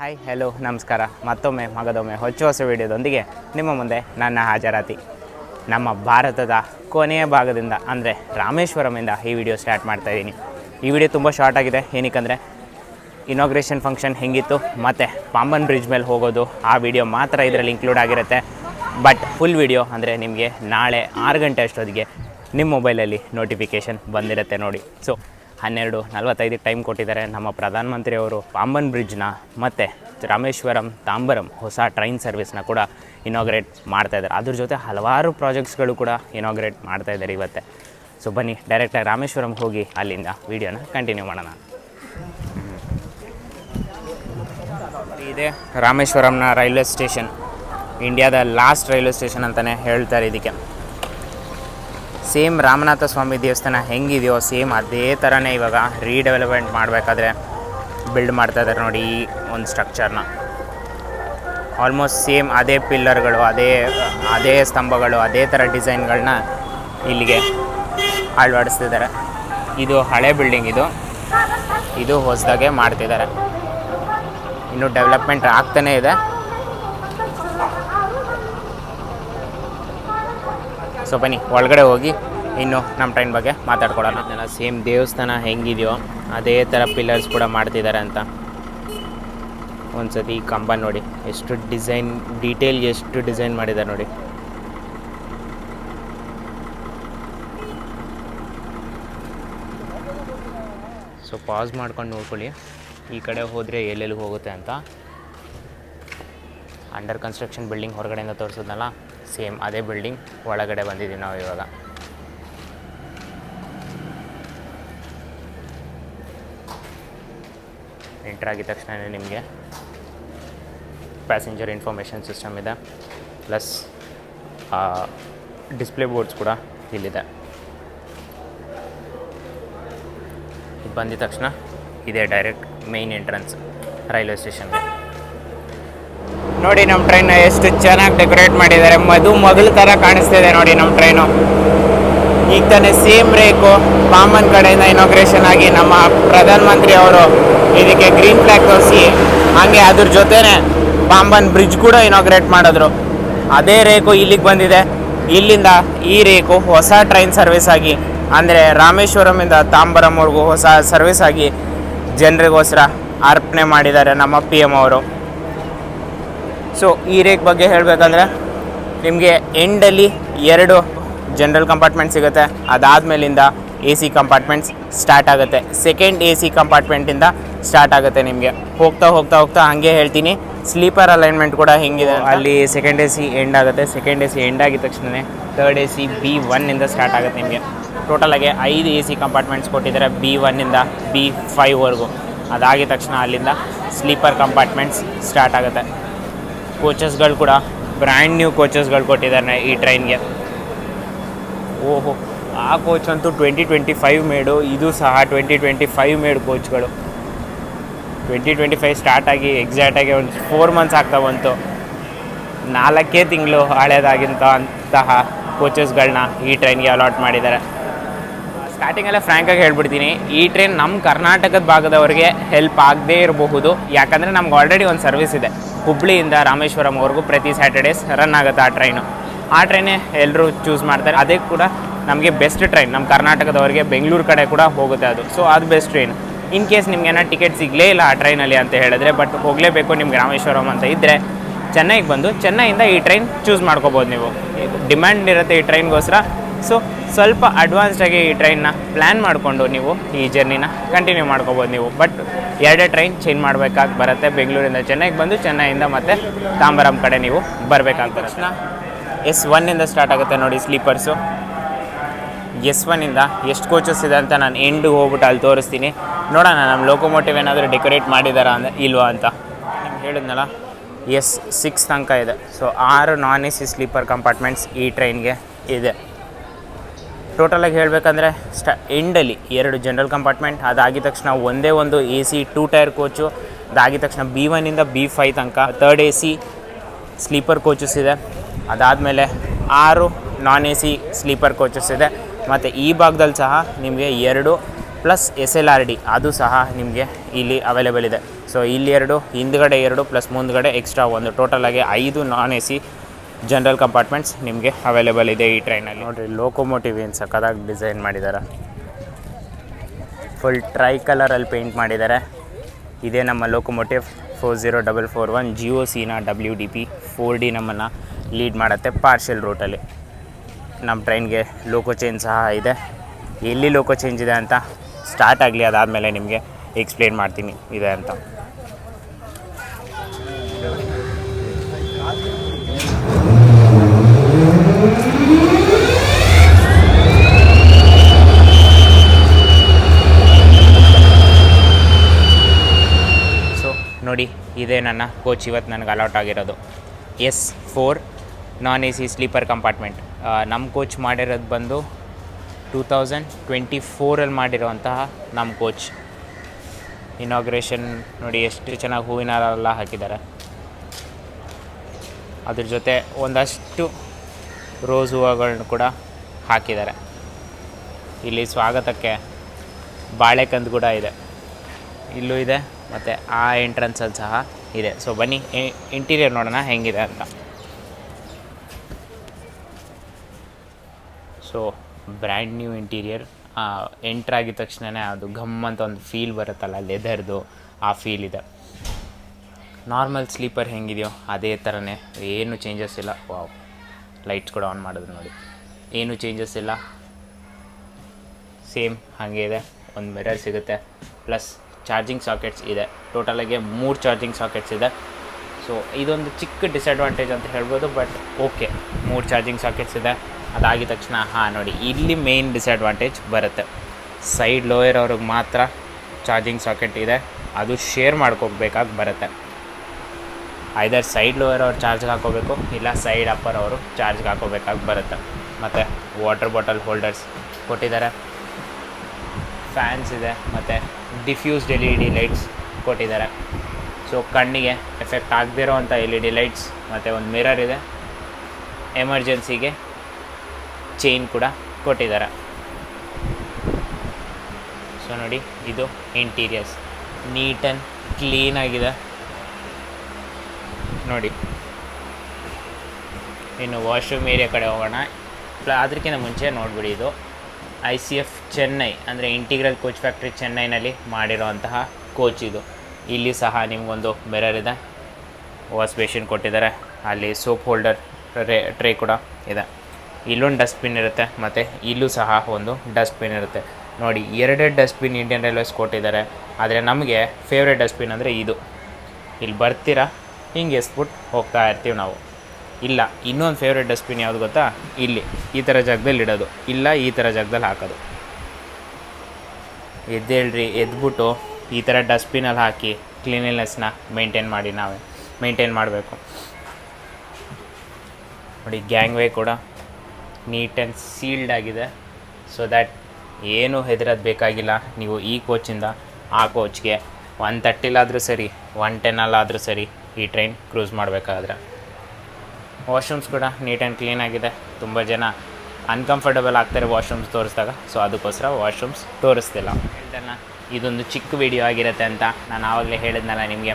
Hi hello ನಮಸ್ಕಾರ. ಮತ್ತೊಮ್ಮೆ, ಮಗದೊಮ್ಮೆ ಹೊಚ್ಚು ಹೊಸ ವಿಡಿಯೋದೊಂದಿಗೆ ನಿಮ್ಮ ಮುಂದೆ ನನ್ನ ಹಾಜರಾತಿ. ನಮ್ಮ ಭಾರತದ ಕೊನೆಯ ಭಾಗದಿಂದ, ಅಂದರೆ ರಾಮೇಶ್ವರಮಿಂದ ಈ ವಿಡಿಯೋ ಸ್ಟಾರ್ಟ್ ಮಾಡ್ತಾ ಇದ್ದೀನಿ. ಈ ವಿಡಿಯೋ ತುಂಬ ಶಾರ್ಟ್ ಆಗಿದೆ. ಏನಕ್ಕಂದರೆ ಇನಾಗ್ರೇಷನ್ ಫಂಕ್ಷನ್ ಹೆಂಗಿತ್ತು, ಮತ್ತು ಪಾಂಬನ್ ಬ್ರಿಡ್ಜ್ ಮೇಲೆ ಹೋಗೋದು, ಆ ವಿಡಿಯೋ ಮಾತ್ರ ಇದರಲ್ಲಿ ಇನ್ಕ್ಲೂಡ್ ಆಗಿರುತ್ತೆ. ಬಟ್ ಫುಲ್ ವಿಡಿಯೋ ಅಂದರೆ ನಿಮಗೆ ನಾಳೆ ಆರು ಗಂಟೆ ಅಷ್ಟೊತ್ತಿಗೆ ನಿಮ್ಮ ಮೊಬೈಲಲ್ಲಿ ನೋಟಿಫಿಕೇಷನ್ ಬಂದಿರುತ್ತೆ ನೋಡಿ. ಸೊ ಹನ್ನೆರಡು ನಲ್ವತ್ತೈದಕ್ಕೆ ಟೈಮ್ ಕೊಟ್ಟಿದ್ದಾರೆ ನಮ್ಮ ಪ್ರಧಾನಮಂತ್ರಿಯವರು ಪಾಂಬನ್ ಬ್ರಿಡ್ಜ್ನ ಮತ್ತು ರಾಮೇಶ್ವರಂ, ತಾಂಬರಂ ಹೊಸ ಟ್ರೈನ್ ಸರ್ವಿಸ್ನ ಕೂಡ ಇನಾಗ್ರೇಟ್ ಮಾಡ್ತಾ ಇದ್ದಾರೆ. ಅದ್ರ ಜೊತೆ ಹಲವಾರು ಪ್ರಾಜೆಕ್ಟ್ಸ್ಗಳು ಕೂಡ ಇನಾಗ್ರೇಟ್ ಮಾಡ್ತಾ ಇದ್ದಾರೆ ಇವತ್ತೆ. ಸೊ ಬನ್ನಿ ಡೈರೆಕ್ಟಾಗಿ ರಾಮೇಶ್ವರಂ ಹೋಗಿ ಅಲ್ಲಿಂದ ವೀಡಿಯೋನ ಕಂಟಿನ್ಯೂ ಮಾಡೋಣ. ಇದೆ ರಾಮೇಶ್ವರಂನ ರೈಲ್ವೆ ಸ್ಟೇಷನ್. ಇಂಡಿಯಾದ ಲಾಸ್ಟ್ ರೈಲ್ವೆ ಸ್ಟೇಷನ್ ಅಂತಲೇ ಹೇಳ್ತಾರೆ ಇದಕ್ಕೆ. ಸೇಮ್ ರಾಮನಾಥ ಸ್ವಾಮಿ ದೇವಸ್ಥಾನ ಹೆಂಗಿದೆಯೋ ಸೇಮ್ ಅದೇ ಥರನೇ ಇವಾಗ ರೀಡೆವಲಪ್ಮೆಂಟ್ ಮಾಡಬೇಕಾದ್ರೆ ಬಿಲ್ಡ್ ಮಾಡ್ತಾ ಇದ್ದಾರೆ ನೋಡಿ ಈ ಒಂದು ಸ್ಟ್ರಕ್ಚರ್ನ ಆಲ್ಮೋಸ್ಟ್ ಸೇಮ್ ಅದೇ ಪಿಲ್ಲರ್ಗಳು ಅದೇ ಅದೇ ಸ್ತಂಭಗಳು, ಅದೇ ಥರ ಡಿಸೈನ್ಗಳನ್ನ ಇಲ್ಲಿಗೆ ಅಳವಡಿಸ್ತಿದ್ದಾರೆ. ಇದು ಹಳೆ ಬಿಲ್ಡಿಂಗ್ ಇದು. ಇದು ಹೊಸದಾಗೆ ಮಾಡ್ತಿದ್ದಾರೆ. ಇನ್ನು ಡೆವಲಪ್ಮೆಂಟ್ ಆಗ್ತಾನೇ ಇದೆ. ಸೊ ಬನ್ನಿ, ಒಳಗಡೆ ಹೋಗಿ ಇನ್ನು ನಮ್ಮ ಟ್ರೈನ್ ಬಗ್ಗೆ ಮಾತಾಡ್ಕೊಡೋಣ ಸೇಮ್ ದೇವಸ್ಥಾನ ಹೆಂಗಿದೆಯೋ ಅದೇ ಥರ ಪಿಲ್ಲರ್ಸ್ ಕೂಡ ಮಾಡ್ತಿದ್ದಾರೆ ಅಂತ. ಒಂದು ಸತಿ ಈ ಕಂಬ ನೋಡಿ, ಎಷ್ಟು ಡಿಸೈನ್ ಡೀಟೇಲ್ ಎಷ್ಟು ಡಿಸೈನ್ ಮಾಡಿದ್ದಾರೆ ನೋಡಿ. ಸೊ ಪಾಸ್ ಮಾಡ್ಕೊಂಡು ನೋಡ್ಕೊಳ್ಳಿ. ಈ ಕಡೆ ಹೋದರೆ ಎಲ್ಲೆಲ್ಲಿ ಹೋಗುತ್ತೆ ಅಂತ. ಅಂಡರ್ ಕನ್ಸ್ಟ್ರಕ್ಷನ್ ಬಿಲ್ಡಿಂಗ್ ಹೊರಗಡೆಯಿಂದ ತೋರಿಸಿದ್ನಲ್ಲ ಸೇಮ್ ಅದೇ ಬಿಲ್ಡಿಂಗ್ ಒಳಗಡೆ ಬಂದಿದ್ದೀವಿ ನಾವು ಇವಾಗ. ಎಂಟ್ರ್ ಆಗಿದ ತಕ್ಷಣ ನಿಮಗೆ ಪ್ಯಾಸೆಂಜರ್ ಇನ್ಫಾರ್ಮೇಷನ್ ಸಿಸ್ಟಮ್ ಇದೆ ಪ್ಲಸ್ ಡಿಸ್ಪ್ಲೇ ಬೋರ್ಡ್ಸ್ ಕೂಡ ಇಲ್ಲಿದೆ. ಬಂದಿದ ತಕ್ಷಣ ಇದೆ ಡೈರೆಕ್ಟ್ ಮೇಯ್ನ್ ಎಂಟ್ರೆನ್ಸ್ ರೈಲ್ವೆ ಸ್ಟೇಷನ್ಗೆ ನೋಡಿ ನಮ್ಮ ಟ್ರೈನ್ ಎಷ್ಟು ಚೆನ್ನಾಗಿ ಡೆಕೋರೇಟ್ ಮಾಡಿದ್ದಾರೆ. ಮದು ಮಗಳ ಥರ ಕಾಣಿಸ್ತಿದೆ ನೋಡಿ ನಮ್ಮ ಟ್ರೈನು ಈಗ ತಾನೇ ಸೇಮ್ ರೇಕು ಪಾಮನ್ ಕಡೆಯಿಂದ ಇನಾಗ್ರೇಷನ್ ಆಗಿ ನಮ್ಮ ಪ್ರಧಾನಮಂತ್ರಿ ಅವರು ಇದಕ್ಕೆ ಗ್ರೀನ್ ಫ್ಲ್ಯಾಗ್ ತೋರಿಸಿ, ಹಾಗೆ ಅದ್ರ ಜೊತೆನೆ ಬಾಂಬನ್ ಬ್ರಿಡ್ಜ್ ಕೂಡ ಇನಾಗ್ರೇಟ್ ಮಾಡಿದ್ರು. ಅದೇ ರೇಕು ಇಲ್ಲಿಗೆ ಬಂದಿದೆ. ಇಲ್ಲಿಂದ ಈ ರೇಕು ಹೊಸ ಟ್ರೈನ್ ಸರ್ವಿಸ್ ಆಗಿ, ಅಂದರೆ ರಾಮೇಶ್ವರಮಿಂದ ತಾಂಬರಂವರೆಗೂ ಹೊಸ ಸರ್ವಿಸ್ ಆಗಿ ಜನರಿಗೋಸ್ಕರ ಅರ್ಪಣೆ ಮಾಡಿದ್ದಾರೆ ನಮ್ಮ ಪಿ ಎಂ ಅವರು. ಸೊ ಈ ರೇಕ್ ಬಗ್ಗೆ ಹೇಳಬೇಕಂದ್ರೆ, ನಿಮಗೆ ಎಂಡಲ್ಲಿ ಎರಡು ಜನರಲ್ ಕಂಪಾರ್ಟ್ಮೆಂಟ್ ಸಿಗುತ್ತೆ. ಅದಾದಮೇಲಿಂದ ಎ ಸಿ ಕಂಪಾರ್ಟ್ಮೆಂಟ್ಸ್ ಸ್ಟಾರ್ಟ್ ಆಗುತ್ತೆ. ಸೆಕೆಂಡ್ ಎ ಸಿ ಕಂಪಾರ್ಟ್ಮೆಂಟಿಂದ ಸ್ಟಾರ್ಟ್ ಆಗುತ್ತೆ ನಿಮಗೆ. ಹೋಗ್ತಾ ಹೋಗ್ತಾ ಹೋಗ್ತಾ ಹಾಗೆ ಹೇಳ್ತೀನಿ. ಸ್ಲೀಪರ್ ಅಲೈನ್ಮೆಂಟ್ ಕೂಡ ಹೆಂಗಿದೆ ಅಲ್ಲಿ ಸೆಕೆಂಡ್ ಎ ಸಿ ಎಂಡ್ ಆಗುತ್ತೆ. ಸೆಕೆಂಡ್ ಎ ಸಿ ಎಂಡ್ ಆಗಿದ ತಕ್ಷಣ ತರ್ಡ್ ಎ ಸಿ ಬಿ ಒನ್ನಿಂದ ಸ್ಟಾರ್ಟ್ ಆಗುತ್ತೆ ನಿಮಗೆ. ಟೋಟಲಾಗಿ ಐದು ಎ ಸಿ ಕಂಪಾರ್ಟ್ಮೆಂಟ್ಸ್ ಕೊಟ್ಟಿದ್ದಾರೆ ಬಿ ಒನ್ನಿಂದ ಬಿ ಫೈವ್ವರೆಗೂ ಅದಾಗಿದ ತಕ್ಷಣ ಅಲ್ಲಿಂದ ಸ್ಲೀಪರ್ ಕಂಪಾರ್ಟ್ಮೆಂಟ್ಸ್ ಸ್ಟಾರ್ಟ್ ಆಗುತ್ತೆ. ಕೋಚಸ್ಗಳು ಕೂಡ ಬ್ರ್ಯಾಂಡ್ ನ್ಯೂ ಕೋಚಸ್ಗಳು ಕೊಟ್ಟಿದ್ದಾರೆ ಈ ಟ್ರೈನ್ಗೆ ಓಹೋ, ಆ ಕೋಚ್ ಅಂತೂ ಟ್ವೆಂಟಿ ಟ್ವೆಂಟಿ ಫೈವ್ ಮೇಡು ಇದು ಸಹ ಟ್ವೆಂಟಿ ಟ್ವೆಂಟಿ ಫೈವ್ ಮೇಡ್ ಕೋಚ್ಗಳು ಟ್ವೆಂಟಿ ಟ್ವೆಂಟಿ ಫೈವ್ ಸ್ಟಾರ್ಟ್ ಆಗಿ ಎಕ್ಸಾಕ್ಟಾಗಿ ಒಂದು ಫೋರ್ ಮಂತ್ಸ್ ಆಗ್ತಾ ಬಂತು. ನಾಲ್ಕೇ ತಿಂಗಳು ಹಳೇದಾಗಿಂತ ಅಂತಹ ಕೋಚಸ್ಗಳನ್ನ ಈ ಟ್ರೈನ್ಗೆ ಅಲಾಟ್ ಮಾಡಿದ್ದಾರೆ. ಸ್ಟಾರ್ಟಿಂಗಲ್ಲೇ ಫ್ರ್ಯಾಂಕಾಗಿ ಹೇಳ್ಬಿಡ್ತೀನಿ, ಈ ಟ್ರೈನ್ ನಮ್ಮ ಕರ್ನಾಟಕದ ಭಾಗದವರಿಗೆ ಹೆಲ್ಪ್ ಆಗದೇ ಇರಬಹುದು. ಯಾಕಂದರೆ ನಮ್ಗೆ ಆಲ್ರೆಡಿ ಒಂದು ಸರ್ವಿಸ್ ಇದೆ. ಹುಬ್ಳಿಯಿಂದ ರಾಮೇಶ್ವರಂವರೆಗೂ ಪ್ರತಿ ಸ್ಯಾಟರ್ಡೇಸ್ ರನ್ ಆಗುತ್ತೆ ಆ ಟ್ರೈನು ಆ ಟ್ರೈನೇ ಎಲ್ಲರೂ ಚೂಸ್ ಮಾಡ್ತಾರೆ. ಅದೇ ಕೂಡ ನಮಗೆ ಬೆಸ್ಟ್ ಟ್ರೈನ್ ನಮ್ಮ ಕರ್ನಾಟಕದವರಿಗೆ ಬೆಂಗಳೂರು ಕಡೆ ಕೂಡ ಹೋಗುತ್ತೆ ಅದು. ಸೊ ಅದು ಬೆಸ್ಟ್ ಟ್ರೈನ್ ಇನ್ ಕೇಸ್ ನಿಮ್ಗೆ ಏನೋ ಟಿಕೆಟ್ ಸಿಗಲೇ ಇಲ್ಲ ಆ ಟ್ರೈನಲ್ಲಿ ಅಂತ ಹೇಳಿದ್ರೆ ಬಟ್ ಹೋಗಲೇಬೇಕು ನಿಮ್ಗೆ ರಾಮೇಶ್ವರಂ ಅಂತ ಇದ್ದರೆ ಚೆನ್ನೈಗೆ ಬಂದು ಚೆನ್ನೈಯಿಂದ ಈ ಟ್ರೈನ್ ಚೂಸ್ ಮಾಡ್ಕೋಬೋದು ನೀವು. ಡಿಮ್ಯಾಂಡ್ ಇರುತ್ತೆ ಈ ಟ್ರೈನ್ಗೋಸ್ಕರ ಸೊ ಸ್ವಲ್ಪ ಅಡ್ವಾನ್ಸ್ಡಾಗಿ ಈ ಟ್ರೈನ್ನ ಪ್ಲ್ಯಾನ್ ಮಾಡಿಕೊಂಡು ನೀವು ಈ ಜರ್ನಿನ ಕಂಟಿನ್ಯೂ ಮಾಡ್ಕೋಬೋದು ನೀವು. ಬಟ್ ಎರಡೇ ಟ್ರೈನ್ ಚೇಂಜ್ ಮಾಡಬೇಕಾಗಿ ಬರುತ್ತೆ. ಬೆಂಗಳೂರಿಂದ ಚೆನ್ನೈಗೆ ಬಂದು ಚೆನ್ನೈಯಿಂದ ಮತ್ತೆ ತಾಂಬರಾಮ್ ಕಡೆ ನೀವು ಬರಬೇಕಾಗಿ ತಕ್ಷಣ ಎಸ್ ಒನ್ನಿಂದ ಸ್ಟಾರ್ಟ್ ಆಗುತ್ತೆ ನೋಡಿ ಸ್ಲೀಪರ್ಸು ಎಸ್ ಒನ್ನಿಂದ ಎಷ್ಟು ಕೋಚಸ್ ಇದೆ ಅಂತ ನಾನು ಎಂಡಿಗೆ ಹೋಗ್ಬಿಟ್ಟು ಅಲ್ಲಿ ತೋರಿಸ್ತೀನಿ. ನೋಡೋಣ ನಮ್ಮ ಲೋಕೋಮೋಟಿವ್ ಏನಾದರೂ ಡೆಕೋರೇಟ್ ಮಾಡಿದಾರಾ ಅಂತ ಇಲ್ವಾ ಅಂತ. ನಿಮ್ಗೆ ಹೇಳಿದ್ನಲ್ಲ ಎಸ್ ಸಿಕ್ಸ್ ತನಕ ಇದೆ. ಸೊ ಆರು non A C sleeper compartments ಈ ಟ್ರೈನ್ಗೆ ಇದೆ. ಟೋಟಲಾಗಿ ಹೇಳಬೇಕಂದ್ರೆ ಸ್ಟ ಎಂಡಲ್ಲಿ ಎರಡು ಜನರಲ್ ಕಂಪಾರ್ಟ್ಮೆಂಟ್ ಅದಾಗಿದ ತಕ್ಷಣ ಒಂದೇ ಒಂದು A C two tier coach ಅದಾಗಿದ ತಕ್ಷಣ ಬಿ ಒನ್ನಿಂದ ಬಿ ಫೈ ತನಕ. Third A C sleeper coaches ಇದೆ. ಅದಾದಮೇಲೆ ಆರು non A C sleeper coaches ಇದೆ. ಮತ್ತು ಈ ಭಾಗದಲ್ಲಿ ಸಹ ನಿಮಗೆ ಎರಡು plus S L R D ಅದು ಸಹ ನಿಮಗೆ ಇಲ್ಲಿ ಅವೈಲೇಬಲ್ ಇದೆ. ಸೊ ಇಲ್ಲಿ ಎರಡು, ಹಿಂದ್ಗಡೆ ಎರಡು ಪ್ಲಸ್ ಮುಂದ್ಗಡೆ ಎಕ್ಸ್ಟ್ರಾ ಒಂದು. ಟೋಟಲಾಗಿ ಐದು non A C general compartments ನಿಮಗೆ ಅವೈಲೇಬಲ್ ಇದೆ ಈ ಟ್ರೈನಲ್ಲಿ ನೋಡಿರಿ ಲೋಕೋಮೋಟಿವ್ ಏನು ಸಕ್ಕದಾಗಿ ಡಿಸೈನ್ ಮಾಡಿದ್ದಾರೆ ಫುಲ್ ಟ್ರೈ ಕಲರಲ್ಲಿ ಪೇಂಟ್ ಮಾಡಿದ್ದಾರೆ ಇದೇ ನಮ್ಮ locomotive four zero double four one Jio ಸಿನ W D P four D ನಮ್ಮನ್ನು ಲೀಡ್ ಮಾಡುತ್ತೆ ಪಾರ್ಷಿಯಲ್ ರೂಟಲ್ಲಿ ನಮ್ಮ ಟ್ರೈನ್ಗೆ ಲೋಕೋ ಚೇಂಜ್ ಸಹ ಇದೆ. ಎಲ್ಲಿ ಲೋಕೋ ಚೇಂಜ್ ಇದೆ ಅಂತ ಸ್ಟಾರ್ಟ್ ಆಗಲಿ ಅದಾದಮೇಲೆ ನಿಮಗೆ ಎಕ್ಸ್ಪ್ಲೇನ್ ಮಾಡ್ತೀನಿ ಇದೆ ಅಂತ ಸೊ ನೋಡಿ, ಇದೇ ನನ್ನ ಕೋಚ್ ಇವತ್ತು ನನಗೆ ಅಲಾಟ್ ಆಗಿರೋದು. S four non A C sleeper compartment ನಮ್ಮ ಕೋಚ್ ಮಾಡಿರೋದು ಬಂದು ಟೂ ತೌಸಂಡ್ ಟ್ವೆಂಟಿ ಫೋರಲ್ಲಿ ಮಾಡಿರೋವಂತಹ ನಮ್ಮ ಕೋಚ್ ಇನಾಗ್ರೇಷನ್ ನೋಡಿ, ಎಷ್ಟು ಚೆನ್ನಾಗಿ ಹೂವಿನ ಎಲ್ಲ ಹಾಕಿದ್ದಾರೆ. ಅದ್ರ ಜೊತೆ ಒಂದಷ್ಟು ರೋಸ್ ಹೂವುಗಳನ್ನ ಕೂಡ ಹಾಕಿದ್ದಾರೆ. ಇಲ್ಲಿ ಸ್ವಾಗತಕ್ಕೆ ಬಾಳೆಕಂದು ಕೂಡ ಇದೆ. ಇಲ್ಲೂ ಇದೆ. ಮತ್ತು ಆ ಎಂಟ್ರೆನ್ಸಲ್ಲಿ ಸಹ ಇದೆ. ಸೊ ಬನ್ನಿ ಇಂಟೀರಿಯರ್ ನೋಡೋಣ ಹೆಂಗಿದೆ ಅಂತ. So brand new interior enter ಆಗಿದ ತಕ್ಷಣವೇ ಅದು ಘಮ್ ಅಂತ ಒಂದು ಫೀಲ್ ಬರುತ್ತಲ್ಲ ಲೆದರ್ದು ಆ ಫೀಲ್ ಇದೆ. ನಾರ್ಮಲ್ ಸ್ಲೀಪರ್ ಹೆಂಗಿದೆಯೋ ಅದೇ ಥರನೇ ಏನು ಚೇಂಜಸ್ ಇಲ್ಲ. ವಾವ್ ಲೈಟ್ಸ್ ಕೂಡ ಆನ್ ಮಾಡಿದ್ರು ನೋಡಿ. ಏನು ಚೇಂಜಸ್ ಇಲ್ಲ. ಸೇಮ್ ಹಾಗೆ ಇದೆ. ಒಂದು ಮಿರರ್ ಸಿಗುತ್ತೆ. ಪ್ಲಸ್ ಚಾರ್ಜಿಂಗ್ ಸಾಕೆಟ್ಸ್ ಇದೆ. ಟೋಟಲಾಗಿ ಮೂರು ಚಾರ್ಜಿಂಗ್ ಸಾಕೆಟ್ಸ್ ಇದೆ. ಸೊ ಇದೊಂದು ಚಿಕ್ಕ ಡಿಸ್ಅಡ್ವಾಂಟೇಜ್ ಅಂತ ಹೇಳ್ಬೋದು ಬಟ್ ಓಕೆ ಮೂರು ಚಾರ್ಜಿಂಗ್ ಸಾಕೆಟ್ಸ್ ಇದೆ. ಅದಾಗಿದ ತಕ್ಷಣ, ಹಾಂ, ನೋಡಿ, ಇಲ್ಲಿ ಮೇನ್ ಡಿಸ್ಅಡ್ವಾಂಟೇಜ್ ಬರುತ್ತೆ. ಸೈಡ್ ಲೋಯರ್ ಅವ್ರಿಗೆ ಮಾತ್ರ ಚಾರ್ಜಿಂಗ್ ಸಾಕೆಟ್ ಇದೆ. ಅದು ಶೇರ್ ಮಾಡ್ಕೋಬೇಕಾಗಿ ಬರುತ್ತೆ. ಐದರ್ ಸೈಡ್ ಲೋಯರ್ ಅವ್ರು ಚಾರ್ಜ್ಗೆ ಹಾಕೋಬೇಕು, ಇಲ್ಲ ಸೈಡ್ ಅಪ್ಪರ್ ಅವರು ಚಾರ್ಜ್ಗೆ ಹಾಕೋಬೇಕಾಗಿ ಬರುತ್ತೆ. ಮತ್ತು ವಾಟರ್ ಬಾಟಲ್ ಹೋಲ್ಡರ್ಸ್ ಕೊಟ್ಟಿದ್ದಾರೆ. ಫ್ಯಾನ್ಸ್ ಇದೆ, ಮತ್ತು diffused L E D lights ಕೊಟ್ಟಿದ್ದಾರೆ. ಸೊ ಕಣ್ಣಿಗೆ ಎಫೆಕ್ಟ್ ಆಗದೇ ಇರೋವಂಥ ಎಲ್ ಇ ಡಿ ಲೈಟ್ಸ್ ಮತ್ತು ಒಂದು ಮಿರರ್ ಇದೆ. ಎಮರ್ಜೆನ್ಸಿಗೆ ಚೈನ್ ಕೂಡ ಕೊಟ್ಟಿದ್ದಾರೆ. ಸೊ ನೋಡಿ, ಇದು ಇಂಟೀರಿಯರ್ಸ್ ನೀಟ್ ಆ್ಯಂಡ್ ಕ್ಲೀನಾಗಿದೆ ನೋಡಿ. ಇನ್ನು ವಾಶ್ರೂಮ್ ಏರಿಯಾ ಕಡೆ ಹೋಗೋಣ. ಅದಕ್ಕಿಂತ ಮುಂಚೆ ನೋಡಿಬಿಡಿ ಇದು. ಐ ಸಿ ಎಫ್ ಚೆನ್ನೈ ಅಂದರೆ ಇಂಟಿಗ್ರಲ್ ಕೋಚ್ ಫ್ಯಾಕ್ಟ್ರಿ ಚೆನ್ನೈನಲ್ಲಿ ಮಾಡಿರೋಂತಹ ಕೋಚ್ ಇದು. ಇಲ್ಲಿ ಸಹ ನಿಮಗೊಂದು ಮಿರರ್ ಇದೆ. ವಾಶ್ ಬೇಷನ್ ಕೊಟ್ಟಿದ್ದಾರೆ. ಅಲ್ಲಿ ಸೋಪ್ ಹೋಲ್ಡರ್ ರೇ ಟ್ರೇ ಕೂಡ ಇದೆ. ಇಲ್ಲೊಂದು ಡಸ್ಟ್ಬಿನ್ ಇರುತ್ತೆ ಮತ್ತು ಇಲ್ಲೂ ಸಹ ಒಂದು ಡಸ್ಟ್ಬಿನ್ ಇರುತ್ತೆ. ನೋಡಿ ಎರಡೆರಡು ಡಸ್ಟ್ಬಿನ್ ಇಂಡಿಯನ್ ರೈಲ್ವೇಸ್ ಕೊಟ್ಟಿದ್ದಾರೆ. ಆದರೆ ನಮಗೆ ಫೇವ್ರೆಟ್ ಡಸ್ಟ್ಬಿನ್ ಅಂದರೆ ಇದು. ಇಲ್ಲಿ ಬರ್ತೀರಾ? ಹಿಂಗೆ ಎಸ್ಬಿಟ್ಟು ಹೋಗ್ತಾ ಇರ್ತೀವಿ ನಾವು. ಇಲ್ಲ, ಇನ್ನೊಂದು ಫೇವ್ರೇಟ್ ಡಸ್ಟ್ಬಿನ್ ಯಾವುದು ಗೊತ್ತಾ? ಇಲ್ಲಿ. ಈ ಥರ ಜಾಗದಲ್ಲಿ ಇಡೋದು. ಇಲ್ಲ, ಈ ಥರ ಜಾಗದಲ್ಲಿ ಹಾಕೋದು. ಎದ್ದೇಳ್ರಿ ಎದ್ಬಿಟ್ಟು ಈ ಥರ ಡಸ್ಟ್ಬಿನಲ್ಲಿ ಹಾಕಿ ಕ್ಲೀನಿನೆಸ್ನ ಮೇಂಟೈನ್ ಮಾಡಿ ನಾವೇ. ಮೇಂಟೈನ್ ಮಾಡಬೇಕು. ನೋಡಿ ಗ್ಯಾಂಗ್ ವೇ ಕೂಡ ನೀಟ್ ಆ್ಯಂಡ್ ಸೀಲ್ಡ್ ಆಗಿದೆ. ಸೊ ದ್ಯಾಟ್ ಏನು ಹೆದರೋದು ಬೇಕಾಗಿಲ್ಲ. ನೀವು ಈ ಕೋಚಿಂದ ಆ ಕೋಚ್ಗೆ ಒನ್ ತರ್ಟಿಲಾದರೂ ಸರಿ ಒನ್ ಟೆನ್ನಲ್ಲಾದರೂ ಸರಿ ಈ ಟ್ರೈನ್ ಕ್ರೂಸ್ ಮಾಡಬೇಕಾದ್ರೆ. ವಾಶ್ರೂಮ್ಸ್ ಕೂಡ ನೀಟ್ ಆ್ಯಂಡ್ ಕ್ಲೀನ್ ಆಗಿದೆ. ತುಂಬ ಜನ ಅನ್ಕಂಫರ್ಟಬಲ್ ಆಗ್ತಾರೆ ವಾಶ್ರೂಮ್ಸ್ ತೋರಿಸಿದಾಗ. ಸೊ ಅದಕ್ಕೋಸ್ಕರ ವಾಶ್ರೂಮ್ಸ್ ತೋರಿಸ್ತಿಲ್ಲ. ಹೇಳ್ದಲ್ಲ ಇದೊಂದು ಚಿಕ್ಕ ವಿಡಿಯೋ ಆಗಿರುತ್ತೆ ಅಂತ ನಾನು ಆವಾಗಲೇ ಹೇಳಿದ್ನಲ್ಲ ನಿಮಗೆ.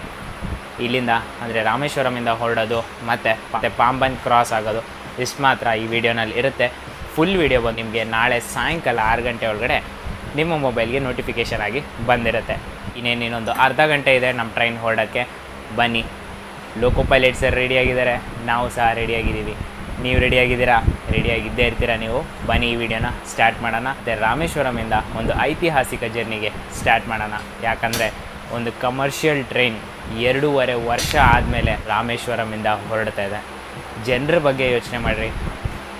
ಇಲ್ಲಿಂದ ಅಂದರೆ ರಾಮೇಶ್ವರಮಿಂದ ಹೊರಡೋದು ಮತ್ತು ಮತ್ತೆ ಪಾಂಬನ್ ಕ್ರಾಸ್ ಆಗೋದು, ಇಷ್ಟು ಮಾತ್ರ ಈ ವಿಡಿಯೋನಲ್ಲಿ ಇರುತ್ತೆ. ಫುಲ್ ವಿಡಿಯೋ ಬಂದು ನಿಮಗೆ ನಾಳೆ ಸಾಯಂಕಾಲ ಆರು ಗಂಟೆ ಒಳಗಡೆ ನಿಮ್ಮ ಮೊಬೈಲ್ಗೆ ನೋಟಿಫಿಕೇಷನ್ ಆಗಿ ಬಂದಿರುತ್ತೆ. ಇನ್ನೇನು ಇನ್ನೊಂದು ಅರ್ಧ ಗಂಟೆ ಇದೆ ನಮ್ಮ ಟ್ರೈನ್ ಹೊರಡೋಕ್ಕೆ. ಬನ್ನಿ. ಲೋಕೋ ಪೈಲಟ್ ಸರ್ ರೆಡಿಯಾಗಿದ್ದಾರೆ ನಾವು ಸಹ ರೆಡಿಯಾಗಿದ್ದೀವಿ ನೀವು ರೆಡಿಯಾಗಿದ್ದೀರಾ ರೆಡಿಯಾಗಿದ್ದೇ ಇರ್ತೀರಾ ನೀವು? ಬನ್ನಿ ಈ ವಿಡಿಯೋನ ಸ್ಟಾರ್ಟ್ ಮಾಡೋಣ. ಮತ್ತು ರಾಮೇಶ್ವರಮಿಂದ ಒಂದು ಐತಿಹಾಸಿಕ ಜರ್ನಿಗೆ ಸ್ಟಾರ್ಟ್ ಮಾಡೋಣ. ಯಾಕಂದರೆ ಒಂದು ಕಮರ್ಷಿಯಲ್ ಟ್ರೈನ್ ಎರಡೂವರೆ ವರ್ಷ ಆದಮೇಲೆ ರಾಮೇಶ್ವರಮಿಂದ ಹೊರಡ್ತಾ ಇದೆ. ಜನರ ಬಗ್ಗೆ ಯೋಚನೆ ಮಾಡಿರಿ.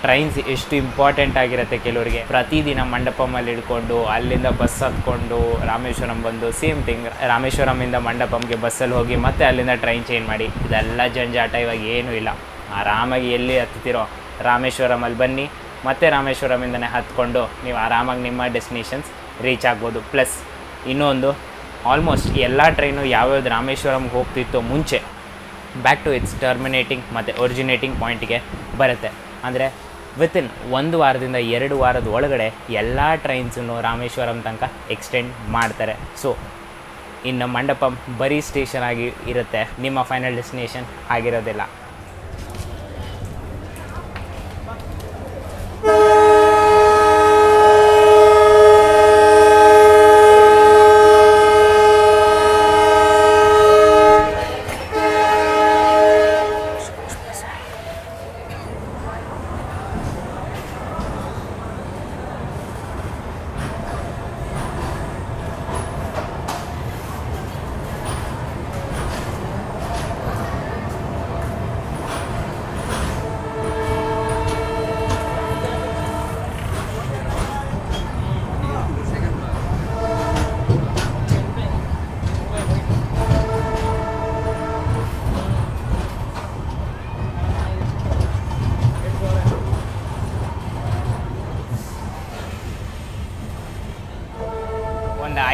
ಟ್ರೈನ್ಸ್ ಎಷ್ಟು ಇಂಪಾರ್ಟೆಂಟ್ ಆಗಿರುತ್ತೆ ಕೆಲವರಿಗೆ. ಪ್ರತಿದಿನ ಮಂಡಪಮಲ್ಲಿ ಹಿಡ್ಕೊಂಡು ಅಲ್ಲಿಂದ ಬಸ್ ಹತ್ಕೊಂಡು, ರಾಮೇಶ್ವರಂ ಬಂದು ಸೇಮ್ ಥಿಂಗ್ ರಾಮೇಶ್ವರಮಿಂದ ಮಂಡಪಂಗೆ ಬಸ್ಸಲ್ಲಿ ಹೋಗಿ ಮತ್ತೆ ಅಲ್ಲಿಂದ ಟ್ರೈನ್ ಚೇಂಜ್ ಮಾಡಿ. ಇದೆಲ್ಲ ಜಂಜಾಟ, ಇವಾಗ ಏನೂ ಇಲ್ಲ. ಆರಾಮಾಗಿ ಎಲ್ಲಿ ಹತ್ತಿರೋ ರಾಮೇಶ್ವರಮಲ್ಲಿ ಬನ್ನಿ, ಮತ್ತೆ ರಾಮೇಶ್ವರಮಿಂದನೇ ಹತ್ಕೊಂಡು ನೀವು ಆರಾಮಾಗಿ ನಿಮ್ಮ ಡೆಸ್ಟಿನೇಷನ್ಸ್ ರೀಚ್ ಆಗ್ಬೋದು. ಪ್ಲಸ್ ಇನ್ನೊಂದು ಆಲ್ಮೋಸ್ಟ್ ಎಲ್ಲ ಟ್ರೈನು ಯಾವ್ಯಾವ್ದು ರಾಮೇಶ್ವರಂಗೆ ಹೋಗ್ತಿತ್ತೋ ಮುಂಚೆ ಬ್ಯಾಕ್ ಟು ಇಟ್ಸ್ ಟರ್ಮಿನೇಟಿಂಗ್ ಮತ್ತು ಒರಿಜಿನೇಟಿಂಗ್ ಪಾಯಿಂಟ್ಗೆ ಬರುತ್ತೆ. ಅಂದರೆ ವಿತಿನ್ ಒಂದು ವಾರದಿಂದ ಎರಡು ವಾರದ ಒಳಗಡೆ ಎಲ್ಲ ಟ್ರೈನ್ಸನ್ನು ರಾಮೇಶ್ವರಂ ತನಕ ಎಕ್ಸ್ಟೆಂಡ್ ಮಾಡ್ತಾರೆ. ಸೊ ಇನ್ನು ಮಂಡಪಂ ಬರೀ ಸ್ಟೇಷನ್ ಆಗಿ ಇರುತ್ತೆ. ನಿಮ್ಮ ಫೈನಲ್ ಡೆಸ್ಟಿನೇಷನ್ ಆಗಿರೋದಿಲ್ಲ.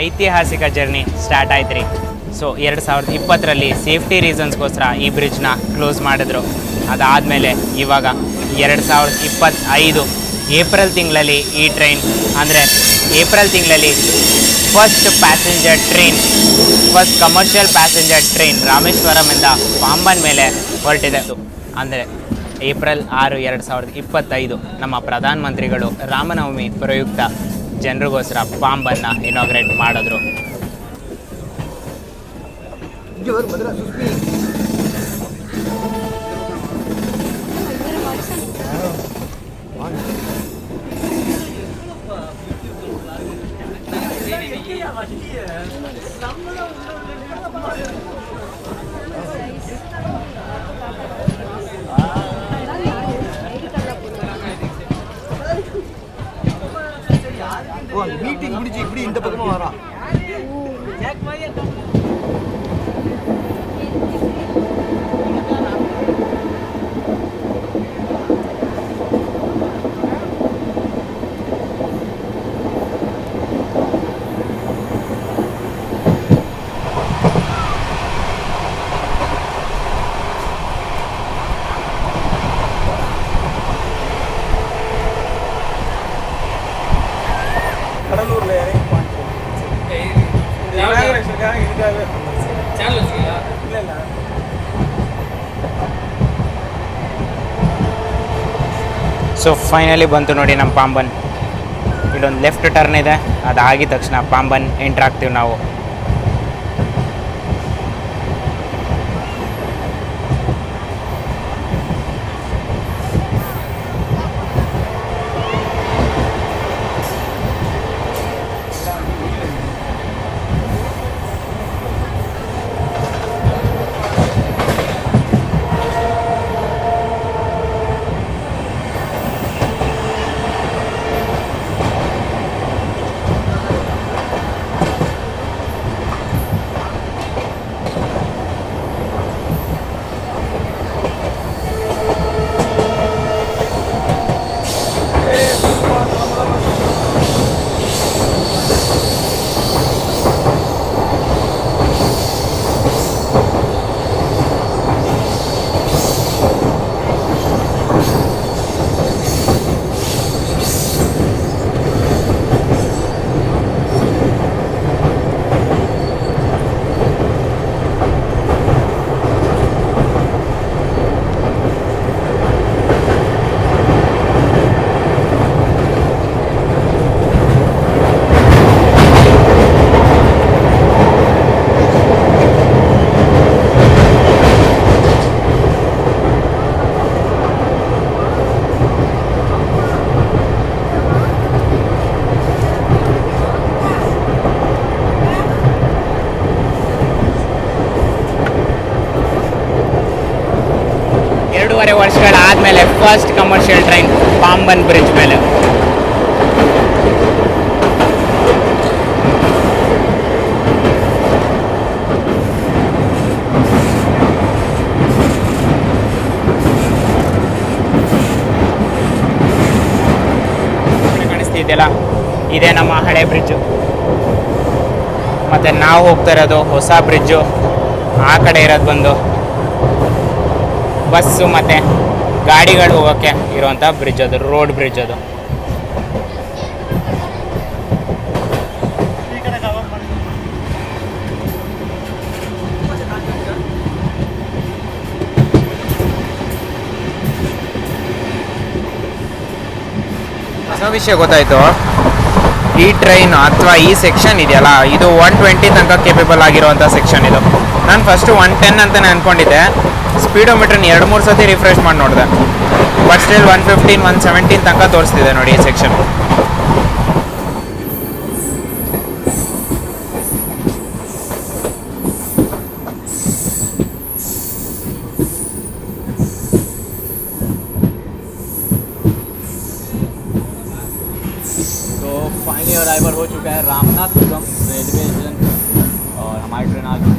ಐತಿಹಾಸಿಕ ಜರ್ನಿ ಸ್ಟಾರ್ಟ್ ಆಯ್ತು ರೀ ಸೊ ಎರಡು ಸಾವಿರದ ಇಪ್ಪತ್ತರಲ್ಲಿ ಸೇಫ್ಟಿ ರೀಸನ್ಸ್ಗೋಸ್ಕರ ಈ ಬ್ರಿಡ್ಜ್ನ ಕ್ಲೋಸ್ ಮಾಡಿದ್ರು. ಅದಾದಮೇಲೆ ಇವಾಗ ಎರಡು ಸಾವಿರದ ಇಪ್ಪತ್ತೈದು ಏಪ್ರಿಲ್ ತಿಂಗಳಲ್ಲಿ ಈ ಟ್ರೈನ್, ಅಂದರೆ ಏಪ್ರಿಲ್ ತಿಂಗಳಲ್ಲಿ first passenger train, first commercial passenger train ರಾಮೇಶ್ವರಮಿಂದ Pamban ಮೇಲೆ ಹೊರಟಿದೆ. ಅಂದರೆ ಏಪ್ರಿಲ್ ಆರು, ಎರಡು ಸಾವಿರದ ಇಪ್ಪತ್ತೈದು ನಮ್ಮ ಪ್ರಧಾನಮಂತ್ರಿಗಳು ರಾಮನವಮಿ ಪ್ರಯುಕ್ತ ಜನರಿಗೋಸ್ಕರ ಪಾಂಬನ್ನು ಇನಾಗ್ರೇಟ್ ಮಾಡಿದ್ರು ಫೈನಲಿ ಬಂತು ನೋಡಿ ನಮ್ಮ ಪಾಂಬನ್. ಇಲ್ಲೊಂದು ಲೆಫ್ಟ್ ಟರ್ನ್ ಇದೆ ಅದು ಆಗಿದ ತಕ್ಷಣ ಪಾಂಬನ್ ಎಂಟ್ರ್ ಆಗ್ತೀವಿ ನಾವು ಎರಡೂವರೆ ವರ್ಷಗಳಾದಮೇಲೆ first commercial train Pamban bridge ಮೇಲೆ. ಕಾಣಿಸ್ತಿದೆಯಲ್ಲ ಇದೇ ನಮ್ಮ ಹಳೆ ಬ್ರಿಡ್ಜು ಮತ್ತು ನಾವು ಹೋಗ್ತಾ ಇರೋದು ಹೊಸ ಬ್ರಿಡ್ಜು ಆ ಕಡೆ ಇರೋದು ಬಂದು. ಬಸ್ಸು ಮತ್ತು ಗಾಡಿಗಳು ಹೋಗೋಕ್ಕೆ ಇರುವಂಥ ಬ್ರಿಡ್ಜ್ ಅದು ರೋಡ್ ಬ್ರಿಡ್ಜ್ ಅದು. ಹೊಸ ವಿಷಯ ಗೊತ್ತಾಯ್ತು. ಈ ಟ್ರೈನ್ ಅಥವಾ ಈ ಸೆಕ್ಷನ್ ಇದೆಯಲ್ಲ, ಇದು ಒನ್ ಟ್ವೆಂಟಿ ತನಕ ಕೇಪೇಬಲ್ ಆಗಿರುವಂಥ ಸೆಕ್ಷನ್ ಇದು. ನಾನು ಫಸ್ಟ್ ಒನ್ ಟೆನ್ ಅಂತಲೇ ಅಂದ್ಕೊಂಡಿದ್ದೆ ಸ್ಪೀಡೋಮೀಟ್ರನ್ನ ಎರಡು ಮೂರು ಸತಿ ರಿಫ್ರೆಶ್ ಮಾಡಿ ನೋಡಿದೆ but still one fifteen one seventeen ತನಕ ತೋರಿಸ್ತಿದೆ ನೋಡಿ ಈ ಸೆಕ್ಷನ್ तो फाइनली अराइवल हो चुका है रामनाथपुरम रेलवे स्टेशन और हमारी ट्रेन आ चुकी है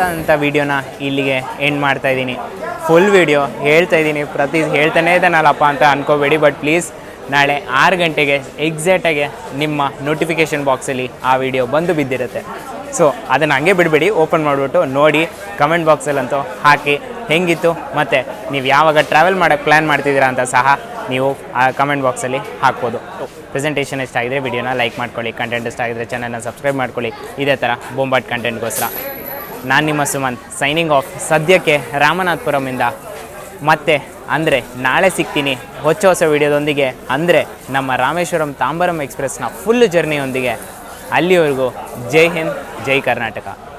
ಪುಟ್ಟದಂಥ ವೀಡಿಯೋನ ಇಲ್ಲಿಗೆ ಎಂಡ್ ಮಾಡ್ತಾ ಇದ್ದೀನಿ. ಫುಲ್ ವೀಡಿಯೋ ಹೇಳ್ತಾ ಇದ್ದೀನಿ. ಪ್ರತಿ ಹೇಳ್ತಾನೇ ಇದ್ದಾನಲ್ಲಪ್ಪ ಅಂತ ಅನ್ಕೋಬೇಡಿ. ಬಟ್ ಪ್ಲೀಸ್ ನಾಳೆ ಆರು ಗಂಟೆಗೆ ಎಕ್ಸಾಕ್ಟಾಗಿ ನಿಮ್ಮ ನೋಟಿಫಿಕೇಷನ್ ಬಾಕ್ಸಲ್ಲಿ ಆ ವಿಡಿಯೋ ಬಂದು ಬಿದ್ದಿರುತ್ತೆ. ಸೊ ಅದನ್ನು ಹಂಗೆ ಬಿಡಬೇಡಿ. ಓಪನ್ ಮಾಡಿಬಿಟ್ಟು ನೋಡಿ ಕಮೆಂಟ್ ಬಾಕ್ಸಲ್ಲಂತೂ ಹಾಕಿ ಹೆಂಗಿತ್ತು ಮತ್ತು ನೀವು ಯಾವಾಗ ಟ್ರಾವೆಲ್ ಮಾಡೋಕ್ಕೆ ಪ್ಲ್ಯಾನ್ ಮಾಡ್ತಿದ್ದೀರಾ ಅಂತ ಸಹ ನೀವು ಆ ಕಮೆಂಟ್ ಬಾಕ್ಸಲ್ಲಿ ಹಾಕ್ಬೋದು. ಪ್ರೆಸೆಂಟೇಷನ್ ಇಷ್ಟ ಆಗಿದ್ರೆ ವಿಡಿಯೋನ ಲೈಕ್ ಮಾಡ್ಕೊಳ್ಳಿ. ಕಂಟೆಂಟ್ ಇಷ್ಟ ಆಗಿದ್ರೆ ಚಾನಲ್ನ ಸಬ್ಸ್ಕ್ರೈಬ್ ಮಾಡ್ಕೊಳ್ಳಿ. ಇದೇ ಥರ ಬೊಂಬಾಟ್ ಕಂಟೆಂಟ್ಗೋಸ್ಕರ ನಾನು ನಿಮ್ಮ ಸುಮಂತ್ ಸೈನಿಂಗ್ ಆಫ್ ಸದ್ಯಕ್ಕೆ ರಾಮನಾಥ್ಪುರಮಿಂದ ಮತ್ತೆ, ಅಂದರೆ, ನಾಳೆ ಸಿಗ್ತೀನಿ. ಹೊಚ್ಚ ಹೊಸ ವಿಡಿಯೋದೊಂದಿಗೆ. ಅಂದರೆ, ನಮ್ಮ ರಾಮೇಶ್ವರಂ ತಾಂಬರಂ ಎಕ್ಸ್ಪ್ರೆಸ್ನ ಫುಲ್ ಜರ್ನಿಯೊಂದಿಗೆ ಅಲ್ಲಿವರೆಗೂ ಜೈ ಹಿಂದ್, ಜೈ ಕರ್ನಾಟಕ.